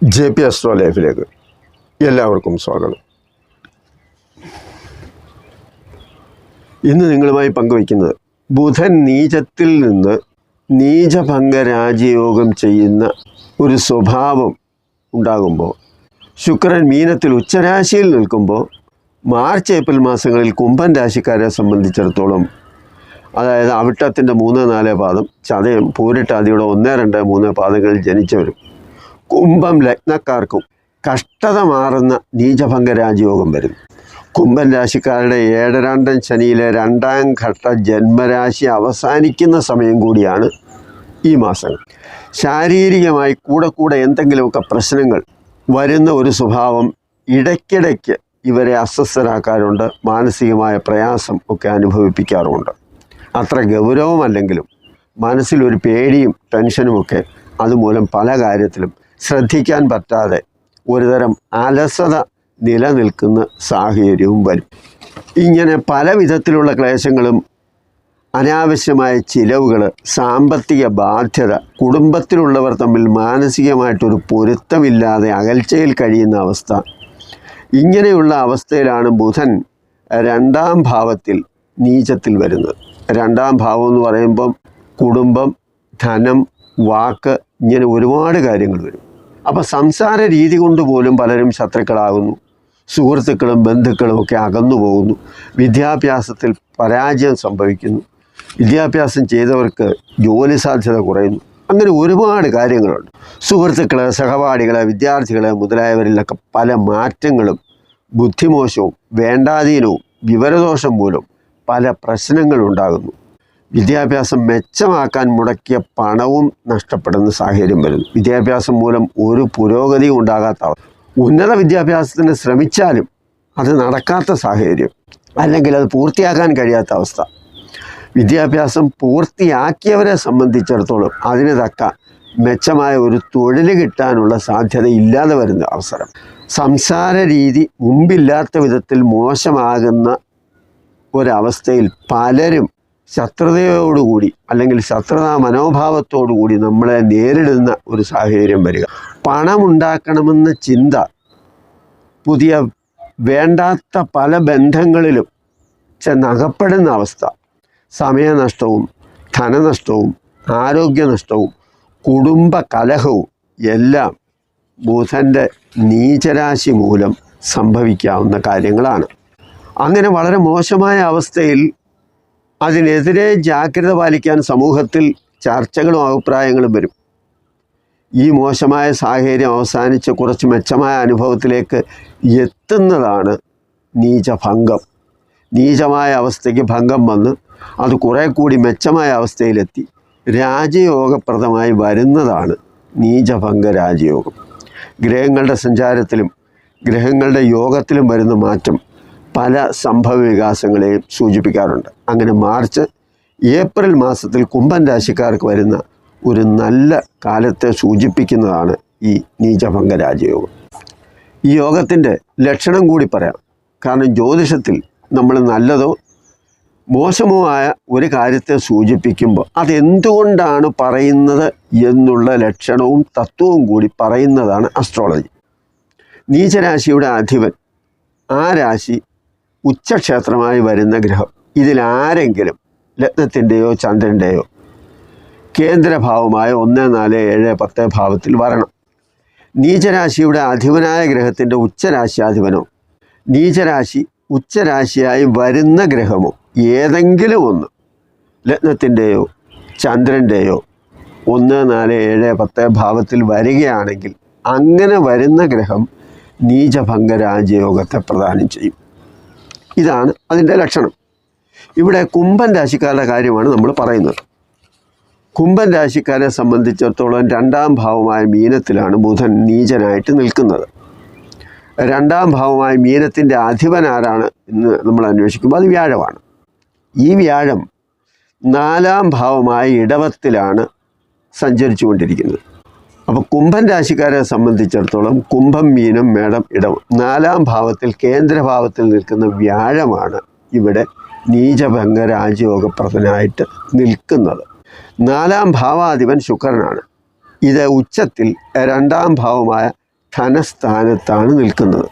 J P astro ലൈഫിലേക്ക് എല്ലാവർക്കും സ്വാഗതം. ഇന്ന് നിങ്ങളുമായി പങ്കുവയ്ക്കുന്നത് ബുധൻ നീചത്തിൽ നിന്ന് നീചഭംഗ രാജയോഗം ചെയ്യുന്ന ഒരു സ്വഭാവം ഉണ്ടാകുമ്പോൾ ശുക്രൻ മീനത്തിൽ ഉച്ചരാശിയിൽ നിൽക്കുമ്പോൾ മാർച്ച് ഏപ്രിൽ മാസങ്ങളിൽ കുംഭൻ രാശിക്കാരെ സംബന്ധിച്ചിടത്തോളം അതായത് അവിട്ടത്തിന്റെ മൂന്ന് നാല് പാദം ചതയം പൂരിട്ടാദിയുടെ ഒന്ന് രണ്ട് മൂന്ന് പാദങ്ങളിൽ ജനിച്ചവരും കുംഭം ലഗ്നക്കാർക്കും കഷ്ടത മാറുന്ന നീചഭംഗ രാജയോഗം വരും കുംഭൻ രാശിക്കാരുടെ ഏഴരാണ്ടൻ ശനിയിലെ രണ്ടാം ഘട്ട ജന്മരാശി അവസാനിക്കുന്ന സമയം കൂടിയാണ് ഈ മാസം ശാരീരികമായി കൂടെ കൂടെ എന്തെങ്കിലുമൊക്കെ പ്രശ്നങ്ങൾ വരുന്ന ഒരു സ്വഭാവം ഇടയ്ക്കിടയ്ക്ക് ഇവരെ അസ്വസ്ഥരാക്കാറുണ്ട്. മാനസികമായ പ്രയാസം ഒക്കെ അനുഭവിപ്പിക്കാറുമുണ്ട്. അത്ര ഗൗരവമല്ലെങ്കിലും മനസ്സിലൊരു പേടിയും ടെൻഷനുമൊക്കെ അതുമൂലം പല കാര്യത്തിലും ശ്രദ്ധിക്കാൻ പറ്റാതെ ഒരുതരം അലസത നിലനിൽക്കുന്ന സാഹചര്യവും വരും. ഇങ്ങനെ പല വിധത്തിലുള്ള ക്ലേശങ്ങളും അനാവശ്യമായ ചിലവുകൾ സാമ്പത്തിക ബാധ്യത കുടുംബത്തിലുള്ളവർ തമ്മിൽ മാനസികമായിട്ടൊരു പൊരുത്തമില്ലാതെ അകൽച്ചയിൽ കഴിയുന്ന അവസ്ഥ. ഇങ്ങനെയുള്ള അവസ്ഥയിലാണ് ബുധൻ രണ്ടാം ഭാവത്തിൽ നീചത്തിൽ വരുന്നത്. രണ്ടാം ഭാവം എന്ന് പറയുമ്പം കുടുംബം ധനം വാക്ക് ഇങ്ങനെ ഒരുപാട് കാര്യങ്ങൾ വരും. അപ്പോൾ സംസാര രീതി കൊണ്ട് പോലും പലരും ശത്രുക്കളാകുന്നു. സുഹൃത്തുക്കളും ബന്ധുക്കളും ഒക്കെ അകന്നു പോകുന്നു. വിദ്യാഭ്യാസത്തിൽ പരാജയം സംഭവിക്കുന്നു. വിദ്യാഭ്യാസം ചെയ്തവർക്ക് ജോലി സാധ്യത കുറയുന്നു. അങ്ങനെ ഒരുപാട് കാര്യങ്ങളുണ്ട്. സുഹൃത്തുക്കളെ സഹപാഠികളെ വിദ്യാർത്ഥികളെ മുതലായവരിലൊക്കെ പല മാറ്റങ്ങളും ബുദ്ധിമോശവും വേണ്ടാധീനവും വിവരദോഷം മൂലം പല പ്രശ്നങ്ങളുണ്ടാകുന്നു വിദ്യാഭ്യാസം മെച്ചമാക്കാൻ മുടക്കിയ പണവും നഷ്ടപ്പെടുന്ന സാഹചര്യം വരുന്നു. വിദ്യാഭ്യാസം മൂലം ഒരു പുരോഗതിയും ഉണ്ടാകാത്ത ഉന്നത വിദ്യാഭ്യാസത്തിന് ശ്രമിച്ചാലും അത് നടക്കാത്ത സാഹചര്യം അല്ലെങ്കിൽ അത് പൂർത്തിയാക്കാൻ കഴിയാത്ത അവസ്ഥ. വിദ്യാഭ്യാസം പൂർത്തിയാക്കിയവരെ സംബന്ധിച്ചിടത്തോളം അതിന് തക്ക മെച്ചമായ ഒരു തൊഴിൽ കിട്ടാനുള്ള സാധ്യത ഇല്ലാതെ വരുന്ന അവസരം. സംസാര രീതി മുമ്പില്ലാത്ത വിധത്തിൽ മോശമാകുന്ന ഒരവസ്ഥയിൽ പലരും ശത്രുതയോടുകൂടി അല്ലെങ്കിൽ ശത്രുതാ മനോഭാവത്തോടുകൂടി നമ്മളെ നേരിടുന്ന ഒരു സാഹചര്യം വരിക. പണമുണ്ടാക്കണമെന്ന ചിന്ത പുതിയ വേണ്ടാത്ത പല ബന്ധങ്ങളിലും ചെന്നകപ്പെടുന്ന അവസ്ഥ. സമയനഷ്ടവും ധനനഷ്ടവും ആരോഗ്യനഷ്ടവും കുടുംബ കലഹവും എല്ലാം ബുധന്റെ നീചരാശി മൂലം സംഭവിക്കാവുന്ന കാര്യങ്ങളാണ്. അങ്ങനെ വളരെ മോശമായ അവസ്ഥയിൽ അതിനെതിരെ ജാഗ്രത പാലിക്കാൻ സമൂഹത്തിൽ ചർച്ചകളും അഭിപ്രായങ്ങളും വരും. ഈ മോശമായ സാഹചര്യം അവസാനിച്ച് കുറച്ച് മെച്ചമായ അനുഭവത്തിലേക്ക് എത്തുന്നതാണ് നീചഭംഗം. നീചമായ അവസ്ഥയ്ക്ക് ഭംഗം വന്ന് അത് കുറേ കൂടി മെച്ചമായ അവസ്ഥയിലെത്തി. രാജയോഗപ്രദമായി വരുന്നതാണ് നീചഭംഗ രാജയോഗം ഗ്രഹങ്ങളുടെ സഞ്ചാരത്തിലും ഗ്രഹങ്ങളുടെ യോഗത്തിലും വരുന്ന മാറ്റം പല സംഭവ വികാസങ്ങളെയും സൂചിപ്പിക്കാറുണ്ട്. അങ്ങനെ മാർച്ച് ഏപ്രിൽ മാസത്തിൽ കുംഭൻ രാശിക്കാർക്ക് വരുന്ന ഒരു നല്ല കാലത്തെ സൂചിപ്പിക്കുന്നതാണ് ഈ നീചഭംഗ രാജയോഗം. ഈ യോഗത്തിന്റെ ലക്ഷണം കൂടി പറയാം. കാരണം ജ്യോതിഷത്തിൽ നമ്മൾ നല്ലതോ മോശമോ ആയ ഒരു കാര്യത്തെ സൂചിപ്പിക്കുമ്പോൾ അതെന്തുകൊണ്ടാണ് പറയുന്നത് എന്നുള്ള ലക്ഷണവും തത്വവും കൂടി പറയുന്നതാണ് അസ്ട്രോളജി നീചരാശിയുടെ അധിപൻ ആ രാശി ഉച്ചക്ഷേത്രമായി വരുന്ന ഗ്രഹം. ഇതിലാരെങ്കിലും ലഗ്നത്തിന്റെയോ ചന്ദ്രന്റെയോ കേന്ദ്രഭാവമായ ഒന്ന് നാല് ഏഴ് പത്ത് ഭാവത്തിൽ വരണം. നീചരാശിയുടെ അധിപനായ ഗ്രഹത്തിന്റെ ഉച്ചരാശിയാധിപനോ നീചരാശി ഉച്ചരാശിയായി വരുന്ന ഗ്രഹമോ ഏതെങ്കിലും ഒന്ന് ലഗ്നത്തിന്റെയോ ചന്ദ്രന്റെയോ ഒന്ന് നാല് ഏഴ് പത്ത് ഭാവത്തിൽ വരികയാണെങ്കിൽ അങ്ങനെ വരുന്ന ഗ്രഹം നീചഭംഗ രാജയോഗത്തെ പ്രദാനം ചെയ്യും. ഇതാണ് അതിന്റെ ലക്ഷണം. ഇവിടെ കുംഭൻ രാശിക്കാരുടെ കാര്യമാണ് നമ്മൾ പറയുന്നത്. കുംഭൻ രാശിക്കാരെ സംബന്ധിച്ചിടത്തോളം രണ്ടാം ഭാവമായ മീനത്തിലാണ് ബുധൻ നീചനായിട്ട് നിൽക്കുന്നത്. രണ്ടാം ഭാവമായ മീനത്തിന്റെ അധിപൻ ആരാണ് എന്ന് നമ്മൾ അന്വേഷിക്കുമ്പോൾ അത് വ്യാഴമാണ്. ഈ വ്യാഴം നാലാം ഭാവമായ ഇടവത്തിലാണ് സഞ്ചരിച്ചു കൊണ്ടിരിക്കുന്നത് അപ്പോൾ കുംഭൻ രാശിക്കാരെ സംബന്ധിച്ചിടത്തോളം കുംഭം മീനം മേടം ഇടം നാലാം ഭാവത്തിൽ കേന്ദ്രഭാവത്തിൽ നിൽക്കുന്ന വ്യാഴമാണ് ഇവിടെ നീചഭംഗ രാജയോഗപ്രദനായിട്ട് നിൽക്കുന്നത്. നാലാം ഭാവാധിപൻ ശുക്രനാണ്. ഇത് ഉച്ചത്തിൽ രണ്ടാം ഭാവമായ ധനസ്ഥാനത്താണ് നിൽക്കുന്നത്.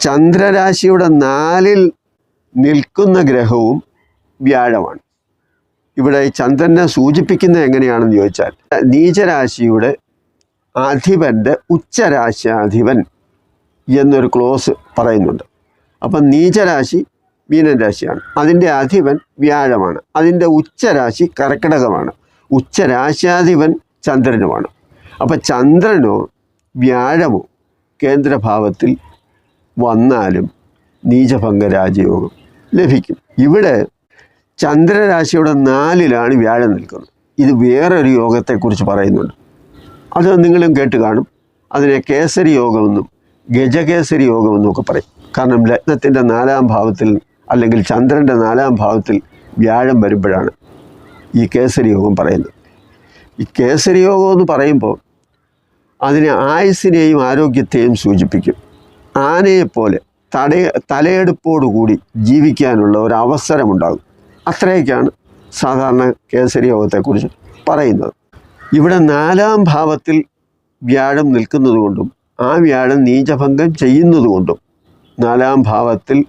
ചന്ദ്രരാശിയുടെ നാലിൽ നിൽക്കുന്ന ഗ്രഹവും വ്യാഴമാണ്. ഇവിടെ ചന്ദ്രനെ സൂചിപ്പിക്കുന്നത് എങ്ങനെയാണെന്ന് ചോദിച്ചാൽ നീചരാശിയുടെ അധിപന്റെ ഉച്ചരാശാധിപൻ എന്നൊരു ക്ലോസ് പറയുന്നുണ്ട്. അപ്പം നീചരാശി മീനൻ രാശിയാണ്. അതിന്റെ അധിപൻ വ്യാഴമാണ്. അതിന്റെ ഉച്ചരാശി കർക്കിടകമാണ്. ഉച്ചരാശാധിപൻ ചന്ദ്രനുമാണ്. അപ്പം ചന്ദ്രനോ വ്യാഴമോ കേന്ദ്രഭാവത്തിൽ വന്നാലും നീചഭംഗ രാജയോഗം ലഭിക്കും. ഇവിടെ ചന്ദ്രരാശിയുടെ നാലിലാണ് വ്യാഴം നിൽക്കുന്നത്. ഇത് വേറൊരു യോഗത്തെക്കുറിച്ച് പറയുന്നുണ്ട്. അത് നിങ്ങളും കേട്ട് കാണും. അതിനെ കേസരി യോഗമെന്നും ഗജകേസരി യോഗമെന്നും ഒക്കെ പറയും. കാരണം ലഗ്നത്തിന്റെ നാലാം ഭാവത്തിൽ അല്ലെങ്കിൽ ചന്ദ്രന്റെ നാലാം ഭാവത്തിൽ വ്യാഴം വരുമ്പോഴാണ് ഈ കേസരി യോഗം പറയുന്നത്. ഈ കേസരി യോഗം എന്ന് പറയുമ്പോൾ അതിനെ ആയുസ്സിനെയും ആരോഗ്യത്തെയും സൂചിപ്പിക്കും. ആനയെപ്പോലെ തടയ തലയെടുപ്പോടുകൂടി ജീവിക്കാനുള്ള ഒരു അവസരമുണ്ടാകും. അത്രയൊക്കെയാണ് സാധാരണ കേസരി യോഗത്തെക്കുറിച്ച് പറയുന്നത്. ഇവിടെ നാലാം ഭാവത്തിൽ വ്യാഴം നിൽക്കുന്നതുകൊണ്ടും ആ വ്യാഴം നീചഭംഗം ചെയ്യുന്നതുകൊണ്ടും നാലാം ഭാവത്തിൽ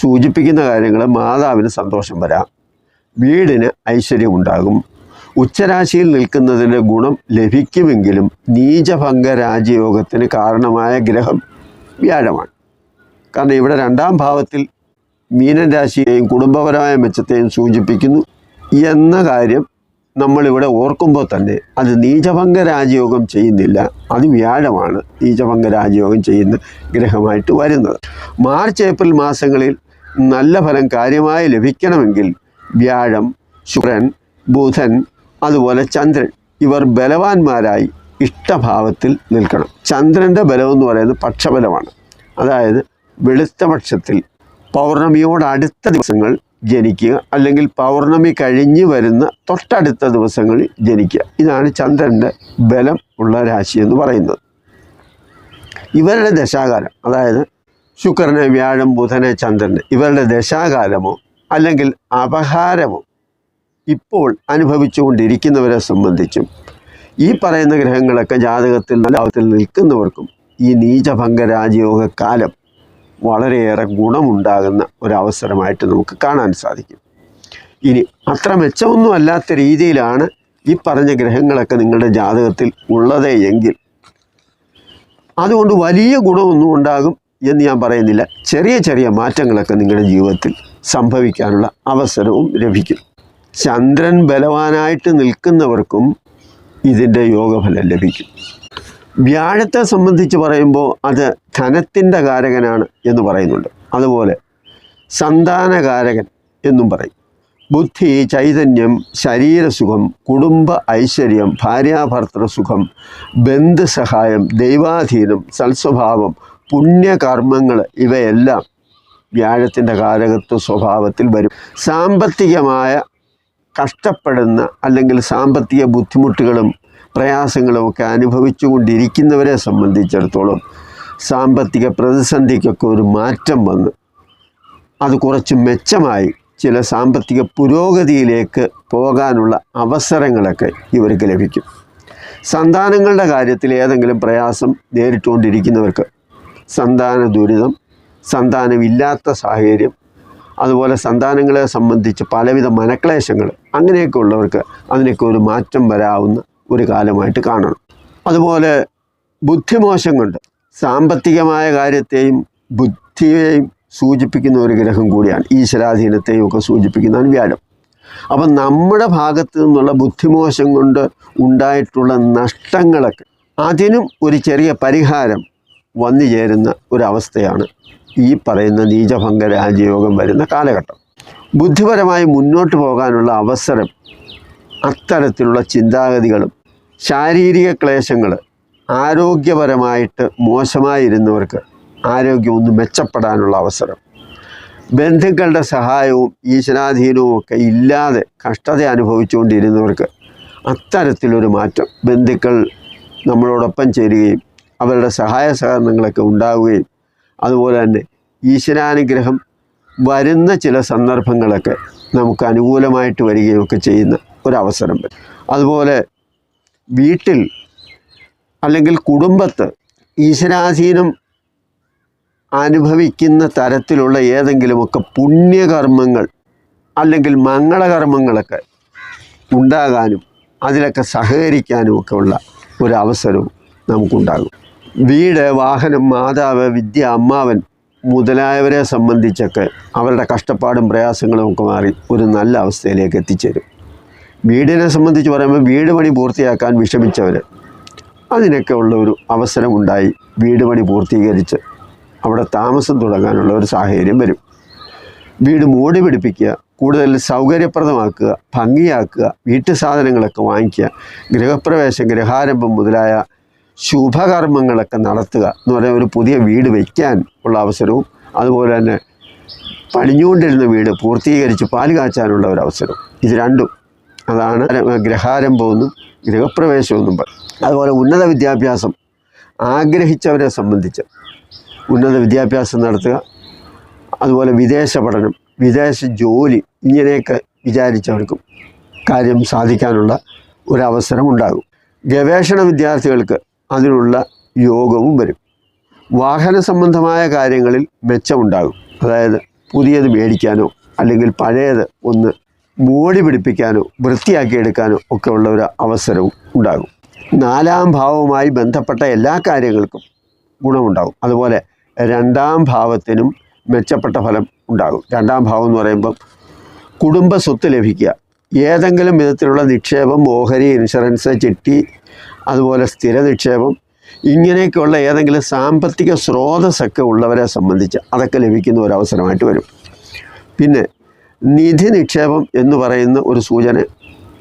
സൂചിപ്പിക്കുന്ന കാര്യങ്ങൾ മാതാവിന് സന്തോഷം വരാം. വീടിന് ഐശ്വര്യമുണ്ടാകും ഉച്ചരാശിയിൽ നിൽക്കുന്നതിന്റെ ഗുണം ലഭിക്കുമെങ്കിലും നീചഭംഗ രാജയോഗത്തിന് കാരണമായ ഗ്രഹം വ്യാഴമാണ്. കാരണം ഇവിടെ രണ്ടാം ഭാവത്തിൽ മീനൻ രാശിയെയും കുടുംബപരമായ മെച്ചത്തെയും സൂചിപ്പിക്കുന്നു. എന്ന കാര്യം നമ്മളിവിടെ ഓർക്കുമ്പോൾ തന്നെ അത് നീചഭംഗ രാജയോഗം ചെയ്യുന്നില്ല അത് വ്യാഴമാണ് നീചഭംഗ രാജയോഗം ചെയ്യുന്ന ഗ്രഹമായിട്ട് വരുന്നത്. മാർച്ച് ഏപ്രിൽ മാസങ്ങളിൽ നല്ല ഫലം കാര്യമായി ലഭിക്കണമെങ്കിൽ വ്യാഴം ശുക്രൻ ബുധൻ അതുപോലെ ചന്ദ്രൻ ഇവർ ബലവാന്മാരായി ഇഷ്ടഭാവത്തിൽ നിൽക്കണം. ചന്ദ്രന്റെ ബലം എന്ന് പറയുന്നത് പക്ഷബലമാണ്. അതായത് വെളുത്ത പക്ഷത്തിൽ പൗർണമിയോടടുത്ത ദിവസങ്ങൾ ജനിക്കുക അല്ലെങ്കിൽ പൗർണമി കഴിഞ്ഞ് വരുന്ന തൊട്ടടുത്ത ദിവസങ്ങളിൽ ജനിക്കുക. ഇതാണ് ചന്ദ്രന്റെ ബലം ഉള്ള രാശി എന്ന് പറയുന്നത്. ഇവരുടെ ദശാകാലം അതായത് ശുക്രനെ വ്യാഴം ബുധനെ ചന്ദ്രന് ഇവരുടെ ദശാകാലമോ അല്ലെങ്കിൽ അപഹാരമോ ഇപ്പോൾ അനുഭവിച്ചുകൊണ്ടിരിക്കുന്നവരെ സംബന്ധിച്ചും ഈ പറയുന്ന ഗ്രഹങ്ങളൊക്കെ ജാതകത്തിൽ നല്ല ഭാവത്തിൽ നിൽക്കുന്നവർക്കും ഈ നീചഭംഗ രാജയോഗ കാലം വളരെയേറെ ഗുണമുണ്ടാകുന്ന ഒരവസരമായിട്ട് നമുക്ക് കാണാൻ സാധിക്കും. ഇനി അത്ര മെച്ചമൊന്നും അല്ലാത്ത രീതിയിലാണ് ഈ പറഞ്ഞ ഗ്രഹങ്ങളൊക്കെ നിങ്ങളുടെ ജാതകത്തിൽ ഉള്ളതേ എങ്കിൽ. അതുകൊണ്ട് വലിയ ഗുണമൊന്നും ഉണ്ടാകും എന്ന് ഞാൻ പറയുന്നില്ല. ചെറിയ ചെറിയ മാറ്റങ്ങളൊക്കെ നിങ്ങളുടെ ജീവിതത്തിൽ സംഭവിക്കാനുള്ള അവസരവും ലഭിക്കും. ചന്ദ്രൻ ബലവാനായിട്ട് നിൽക്കുന്നവർക്കും ഇതിന്റെ യോഗഫലം ലഭിക്കും. വ്യാഴത്തെ സംബന്ധിച്ച് പറയുമ്പോൾ അത് ധനത്തിന്റെ കാരകനാണ് എന്ന് പറയുന്നുണ്ട്. അതുപോലെ സന്താനകാരകൻ എന്നും പറയും. ബുദ്ധി ചൈതന്യം ശരീരസുഖം കുടുംബ ഐശ്വര്യം ഭാര്യാഭർത്തൃസുഖം ബന്ധുസഹായം ദൈവാധീനം സൽസ്വഭാവം പുണ്യകർമ്മങ്ങൾ ഇവയെല്ലാം വ്യാഴത്തിന്റെ കാരകത്വ സ്വഭാവത്തിൽ വരും. സാമ്പത്തികമായ കഷ്ടപ്പെടുന്ന അല്ലെങ്കിൽ സാമ്പത്തിക ബുദ്ധിമുട്ടുകളും പ്രയാസങ്ങളും ഒക്കെ അനുഭവിച്ചു കൊണ്ടിരിക്കുന്നവരെ സംബന്ധിച്ചിടത്തോളം സാമ്പത്തിക പ്രതിസന്ധിക്കൊക്കെ ഒരു മാറ്റം വന്ന്. അത് കുറച്ച് മെച്ചമായി ചില സാമ്പത്തിക പുരോഗതിയിലേക്ക് പോകാനുള്ള അവസരങ്ങളൊക്കെ ഇവർക്ക് ലഭിക്കും. സന്താനങ്ങളുടെ കാര്യത്തിൽ ഏതെങ്കിലും പ്രയാസം നേരിട്ടുകൊണ്ടിരിക്കുന്നവർക്ക് സന്താന ദുരിതം സന്താനമില്ലാത്ത സാഹചര്യം അതുപോലെ സന്താനങ്ങളെ സംബന്ധിച്ച് പലവിധ മനക്ലേശങ്ങൾ അങ്ങനെയൊക്കെ ഉള്ളവർക്ക് അതിനൊക്കെ ഒരു മാറ്റം വരാവുന്ന ഒരു കാലമായിട്ട് കാണണം. അതുപോലെ ബുദ്ധിമോശം കൊണ്ട് സാമ്പത്തികമായ കാര്യത്തെയും ബുദ്ധിയെയും സൂചിപ്പിക്കുന്ന ഒരു ഗ്രഹം കൂടിയാണ്. ഈശ്വരാധീനത്തെയും ഒക്കെ സൂചിപ്പിക്കുന്നതാണ് വ്യാഴം. അപ്പം നമ്മുടെ ഭാഗത്ത് നിന്നുള്ള ബുദ്ധിമോശം കൊണ്ട് ഉണ്ടായിട്ടുള്ള നഷ്ടങ്ങളൊക്കെ അതിനും ഒരു ചെറിയ പരിഹാരം വന്നു ചേരുന്ന ഒരവസ്ഥയാണ് ഈ പറയുന്ന നീചഭംഗ രാജയോഗം വരുന്ന കാലഘട്ടം. ബുദ്ധിപരമായി മുന്നോട്ട് പോകാനുള്ള അവസരം അത്തരത്തിലുള്ള ചിന്താഗതികളും ശാരീരിക ക്ലേശങ്ങൾ ആരോഗ്യപരമായിട്ട് മോശമായിരുന്നവർക്ക് ആരോഗ്യം ഒന്ന് മെച്ചപ്പെടാനുള്ള അവസരം. ബന്ധുക്കളുടെ സഹായവും ഈശ്വരാധീനവും ഒക്കെ ഇല്ലാതെ കഷ്ടത അനുഭവിച്ചുകൊണ്ടിരുന്നവർക്ക് അത്തരത്തിലൊരു മാറ്റം ബന്ധുക്കൾ നമ്മളോടൊപ്പം ചേരുകയും അവരുടെ സഹായ സഹകരണങ്ങളൊക്കെ ഉണ്ടാവുകയും അതുപോലെ തന്നെ ഈശ്വരാനുഗ്രഹം വരുന്ന ചില സന്ദർഭങ്ങളൊക്കെ നമുക്ക് അനുകൂലമായിട്ട് വരികയൊക്കെ ചെയ്യുന്ന ഒരവസരം അതുപോലെ വീട്ടിൽ അല്ലെങ്കിൽ കുടുംബത്ത് ഈശ്വരാധീനം അനുഭവിക്കുന്ന തരത്തിലുള്ള ഏതെങ്കിലുമൊക്കെ പുണ്യകർമ്മങ്ങൾ അല്ലെങ്കിൽ മംഗളകർമ്മങ്ങളൊക്കെ ഉണ്ടാകാനും അതിലൊക്കെ സഹകരിക്കാനും ഒക്കെ ഉള്ള ഒരു അവസരവും നമുക്കുണ്ടാകും. വീട് വാഹനം മാതാവ് വിദ്യ അമ്മാവൻ മുതലായവരെ സംബന്ധിച്ചൊക്കെ അവരുടെ കഷ്ടപ്പാടും പ്രയാസങ്ങളും ഒക്കെ മാറി ഒരു നല്ല അവസ്ഥയിലേക്ക് എത്തിച്ചേരും. വീടിനെ സംബന്ധിച്ച് പറയുമ്പോൾ വീട് പണി പൂർത്തിയാക്കാൻ വിഷമിച്ചവർ അതിനൊക്കെ ഉള്ള ഒരു അവസരമുണ്ടായി വീട് പണി പൂർത്തീകരിച്ച് അവിടെ താമസം തുടങ്ങാനുള്ള ഒരു സാഹചര്യം വരും. വീട് മൂടി പിടിപ്പിക്കുക കൂടുതൽ സൗകര്യപ്രദമാക്കുക ഭംഗിയാക്കുക വീട്ടു സാധനങ്ങളൊക്കെ വാങ്ങിക്കുക ഗൃഹപ്രവേശം ഗൃഹാരംഭം മുതലായ ശുഭകർമ്മങ്ങളൊക്കെ നടത്തുക എന്ന് പറയുന്ന ഒരു പുതിയ വീട് വയ്ക്കാൻ ഉള്ള അവസരവും അതുപോലെ തന്നെ പണിഞ്ഞുകൊണ്ടിരുന്ന വീട് പൂർത്തീകരിച്ച് പാൽ കാച്ചാനുള്ള ഒരു അവസരം ഇത് രണ്ടും അതാണ് ഗ്രഹാരംഭമെന്നും ഗൃഹപ്രവേശമെന്നും പറയും അതുപോലെ ഉന്നത വിദ്യാഭ്യാസം. ആഗ്രഹിച്ചവരെ സംബന്ധിച്ച് ഉന്നത വിദ്യാഭ്യാസം നടത്തുക. അതുപോലെ വിദേശ പഠനം വിദേശ ജോലി ഇങ്ങനെയൊക്കെ വിചാരിച്ചവർക്കും കാര്യം സാധിക്കാനുള്ള ഒരവസരം ഉണ്ടാകും. ഗവേഷണ വിദ്യാർത്ഥികൾക്ക് അതിനുള്ള യോഗവും വരും. വാഹന സംബന്ധമായ കാര്യങ്ങളിൽ മെച്ചമുണ്ടാകും. അതായത് പുതിയത് മേടിക്കാനോ അല്ലെങ്കിൽ പഴയത് ഒന്ന് മോടി പിടിപ്പിക്കാനോ വൃത്തിയാക്കിയെടുക്കാനോ ഒക്കെ ഉള്ള ഒരു അവസരവും ഉണ്ടാകും. നാലാം ഭാവവുമായി ബന്ധപ്പെട്ട എല്ലാ കാര്യങ്ങൾക്കും ഗുണമുണ്ടാകും. അതുപോലെ രണ്ടാം ഭാവത്തിനും മെച്ചപ്പെട്ട ഫലം ഉണ്ടാകും. രണ്ടാം ഭാവം എന്ന് പറയുമ്പം കുടുംബ സ്വത്ത് ലഭിക്കുക. ഏതെങ്കിലും വിധത്തിലുള്ള നിക്ഷേപം ഓഹരി ഇൻഷുറൻസ് ചിട്ടി അതുപോലെ സ്ഥിര നിക്ഷേപം ഇങ്ങനെയൊക്കെയുള്ള ഏതെങ്കിലും സാമ്പത്തിക സ്രോതസ്സൊക്കെ ഉള്ളവരെ സംബന്ധിച്ച് അതൊക്കെ ലഭിക്കുന്ന ഒരു അവസരമായിട്ട് വരും. പിന്നെ നിധി നിക്ഷേപം എന്ന് പറയുന്ന ഒരു സൂചന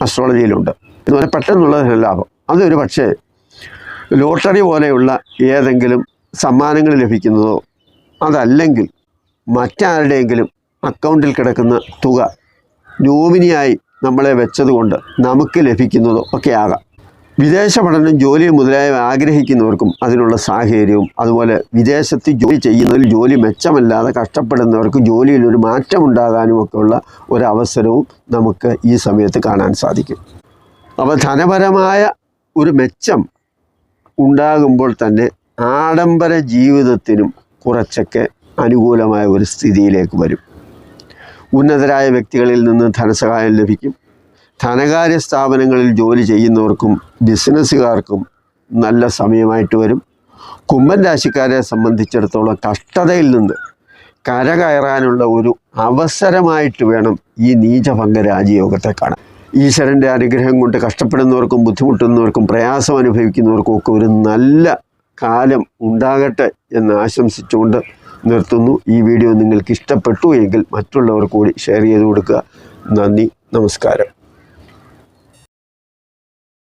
അസ്ട്രോളജിയിലുണ്ട് എന്ന് പറഞ്ഞാൽ പെട്ടെന്നുള്ള ലാഭം. അതൊരു പക്ഷേ ലോട്ടറി പോലെയുള്ള ഏതെങ്കിലും സമ്മാനങ്ങൾ ലഭിക്കുന്നതോ അതല്ലെങ്കിൽ മറ്റാരുടെയെങ്കിലും അക്കൗണ്ടിൽ കിടക്കുന്ന തുക നോമിനിയായി നമ്മളെ വെച്ചതുകൊണ്ട് നമുക്ക് ലഭിക്കുന്നതോ ഒക്കെ ആകാം വിദേശ പഠനം ജോലി മുതലായവ ആഗ്രഹിക്കുന്നവർക്കും അതിനുള്ള സാഹചര്യവും അതുപോലെ വിദേശത്ത് ജോലി ചെയ്യുന്നതിൽ ജോലി മെച്ചമല്ലാതെ കഷ്ടപ്പെടുന്നവർക്ക് ജോലിയിൽ ഒരു മാറ്റം ഉണ്ടാകാനും ഒക്കെയുള്ള ഒരവസരവും നമുക്ക് ഈ സമയത്ത് കാണാൻ സാധിക്കും. അപ്പോൾ ധനപരമായ ഒരു മെച്ചം ഉണ്ടാകുമ്പോൾ തന്നെ ആഡംബര ജീവിതത്തിനും കുറച്ചൊക്കെ അനുകൂലമായ ഒരു സ്ഥിതിയിലേക്ക് വരും. ഉന്നതരായ വ്യക്തികളിൽ നിന്ന് ധനസഹായം ലഭിക്കും. ധനകാര്യ സ്ഥാപനങ്ങളിൽ ജോലി ചെയ്യുന്നവർക്കും ബിസിനസ്സുകാർക്കും നല്ല സമയമായിട്ട് വരും. കുംഭൻ രാശിക്കാരെ സംബന്ധിച്ചിടത്തോളം കഷ്ടതയിൽ നിന്ന് കരകയറാനുള്ള ഒരു അവസരമായിട്ട് വേണം ഈ നീചഭംഗ രാജയോഗത്തെ കാണാൻ. ഈശ്വരന്റെ അനുഗ്രഹം കൊണ്ട് കഷ്ടപ്പെടുന്നവർക്കും ബുദ്ധിമുട്ടുന്നവർക്കും പ്രയാസം അനുഭവിക്കുന്നവർക്കും ഒക്കെ ഒരു നല്ല കാലം ഉണ്ടാകട്ടെ എന്ന് ആശംസിച്ചുകൊണ്ട് നിർത്തുന്നു. ഈ വീഡിയോ നിങ്ങൾക്ക് ഇഷ്ടപ്പെട്ടു എങ്കിൽ മറ്റുള്ളവർ കൂടി ഷെയർ ചെയ്ത് കൊടുക്കുക. നന്ദി നമസ്കാരം.